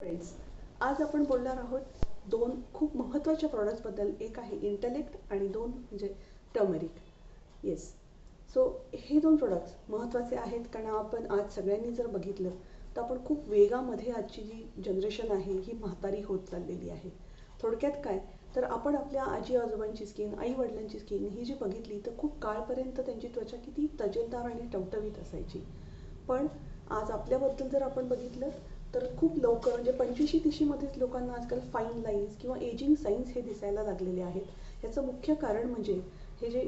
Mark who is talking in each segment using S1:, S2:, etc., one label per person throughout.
S1: Friends आज आपण बोलणार आहोत दोन खूप महत्त्वाच्या प्रॉडक्ट्सबद्दल एक आहे इंटेलेक्ट आणि दोन म्हणजे टर्मरिक येस सो हे दोन प्रोडक्ट्स महत्त्वाचे आहेत कारण आपण आज सगळ्यांनी जर बघितलं तर आपण खूप वेगामध्ये आजची जी जनरेशन आहे ही म्हातारी होत चाललेली आहे. थोडक्यात काय? तर आपण आपल्या आजी आजोबांची स्किन आई वडिलांची स्किन ही जी बघितली तर खूप काळपर्यंत त्यांची त्वचा किती तजेलदार आणि टवटवीत असायची. पण आज आपल्याबद्दल जर आपण बघितलं खूप लवकर म्हणजे पंचवीशी तीसशेमध्येच लोकांना आजकाल फाईन लाईन्स किंवा एजिंग साईन्स हे दिसायला लागलेले आहेत. याचं मुख्य कारण म्हणजे हे जे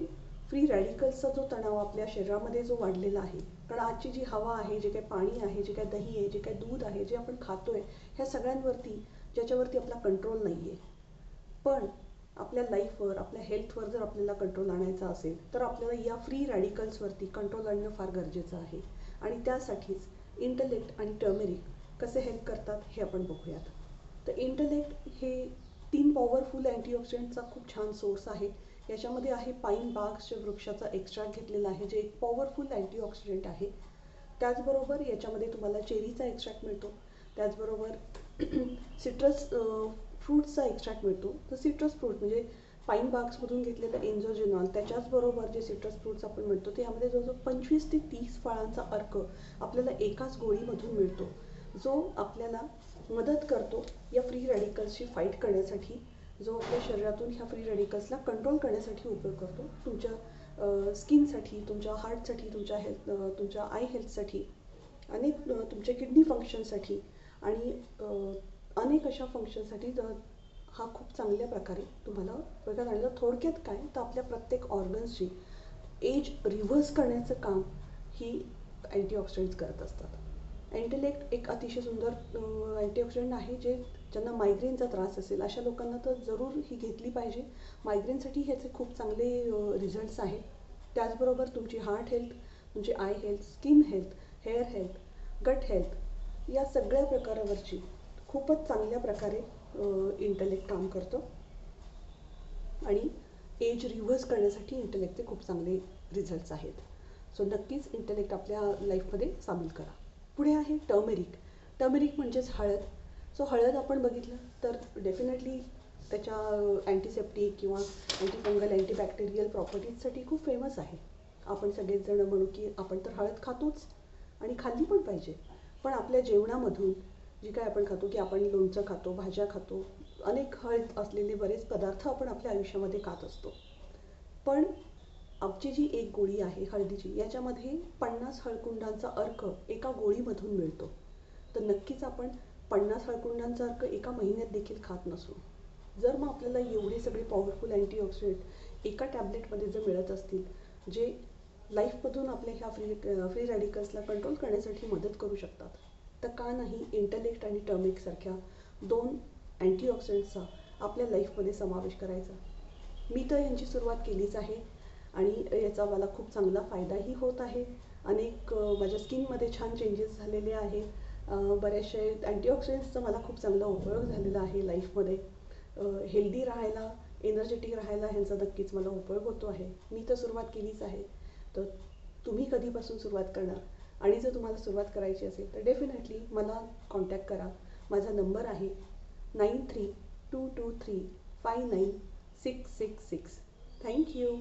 S1: फ्री रॅडिकल्सचा जो तणाव आपल्या शरीरामध्ये जो वाढलेला आहे कारण आजची जी हवा आहे जे काही पाणी आहे जे काही दही आहे जे काही दूध आहे जे आपण खातोय ह्या सगळ्यांवरती ज्याच्यावरती आपला कंट्रोल नाही आहे पण आपल्या लाईफवर आपल्या हेल्थवर जर आपल्याला कंट्रोल आणायचा असेल तर आपल्याला या फ्री रॅडिकल्सवरती कंट्रोल आणणं फार गरजेचं आहे. आणि त्यासाठीच इंटलेक्ट आणि टर्मेरिक कसे हेल्प करतात हे आपण बघूयात. तर इंटलेक्ट हे तीन पॉवरफुल अँटीऑक्सिडंटचा खूप छान सोर्स आहे याच्यामध्ये आहे पाईन बाग्सच्या वृक्षाचा एक्स्ट्रॅक्ट घेतलेला आहे जे एक पॉवरफुल अँटीऑक्सिडंट आहे. त्याचबरोबर याच्यामध्ये तुम्हाला चेरीचा एक्स्ट्रॅक्ट मिळतो. त्याचबरोबर सिट्रस फ्रूट्सचा एक्स्ट्रॅक्ट मिळतो. तर सिट्रस फ्रूट म्हणजे पाईन बाग्समधून घेतलेलं एन्झोजिनॉल त्याच्याचबरोबर जे सिट्रस फ्रूट्स आपण मिळतो ते यामध्ये जवळजवळ पंचवीस ते तीस फळांचा अर्क आपल्याला एकाच गोळीमधून मिळतो. जो आपल्याला मदत करतो या फ्री रॅडिकल्सची फाईट करण्यासाठी जो आपल्या शरीरातून ह्या फ्री रॅडिकल्सला कंट्रोल करण्यासाठी उपयोग करतो. तुमच्या स्किनसाठी तुमच्या हार्टसाठी तुमच्या हेल्थ तुमच्या आय हेल्थसाठी अनेक तुमच्या किडनी फंक्शनसाठी आणि अनेक अशा फंक्शनसाठी हा खूप चांगल्या प्रकारे तुम्हाला बघत आणला थोडक्यात काय? तर आपल्या प्रत्येक ऑर्गन्सची एज रिव्हर्स करण्याचं काम ही अँटीऑक्सिडंट्स करत असतात. इंटेलेक्ट एक अतिशय सुंदर अँटीऑक्सिडंट आहे जे ज्यांना मायग्रेनचा त्रास असेल अशा लोकांना तर जरूर ही घेतली पाहिजे. मायग्रेनसाठी ह्याचे खूप चांगले रिझल्ट्स आहेत. त्याचबरोबर तुमची हार्ट हेल्थ तुमची eye health skin health hair health gut health या सगळ्या प्रकारावरची खूपच चांगल्या प्रकारे इंटलेक्ट काम करतो. आणि एज रिव्हर्स करण्यासाठी इंटलेक्टचे खूप चांगले रिझल्ट्स आहेत. सो नक्कीच इंटलेक्ट आपल्या लाईफमध्ये सामील करा. पुढे आहे टर्मेरिक. टर्मेरिक म्हणजेच हळद. सो हळद आपण बघितलं तर डेफिनेटली त्याच्या अँटीसेप्टिक किंवा अँटीफंगल अँटीबॅक्टेरियल प्रॉपर्टीजसाठी खूप फेमस आहे. आपण सगळेच जण म्हणू की आपण तर हळद खातोच आणि खाल्ली पण पाहिजे. पण आपल्या जेवणामधून जी काय आपण खातो की आपण लोणचं खातो भाज्या खातो अनेक हळद असलेले बरेच पदार्थ आपण आपल्या आयुष्यामध्ये खात असतो. पण आमची जी एक गोळी आहे हळदीची याच्यामध्ये पन्नास हळकुंडांचा अर्क एका गोळीमधून मिळतो. तर नक्कीच आपण पन्नास हळकुंडांचा अर्क एका महिन्यात देखील खात नसू. जर मग आपल्याला एवढे सगळे पॉवरफुल अँटीऑक्सिडेंट एका टॅबलेटमध्ये जर मिळत असतील जे लाईफमधून आपल्या ह्या फ्री फ्री रॅडिकल्सला कंट्रोल करण्यासाठी मदत करू शकतात तर का नाही इंटलेक्ट आणि टर्मिकसारख्या दोन अँटीऑक्सिडंट्सचा आपल्या लाईफमध्ये समावेश करायचा? मी तर यांची सुरुवात केलीच आहे. आणि याचा मला खूप चांगला फायदाही होत आहे. अनेक माझ्या स्किनमध्ये छान चेंजेस झालेले आहेत. बऱ्याचशे अँटीऑक्सिडंट्सचा मला खूप चांगला उपयोग झालेला आहे लाईफमध्ये हेल्दी राहायला एनर्जेटिक राहायला ह्यांचा नक्कीच मला उपयोग होतो आहे. मी तर सुरुवात केलीच आहे. तर तुम्ही कधीपासून सुरुवात करणार? आणि जर तुम्हाला सुरुवात करायची असेल तर डेफिनेटली मला कॉन्टॅक्ट करा. माझा नंबर आहे nine three two two three five nine six six six. Thank you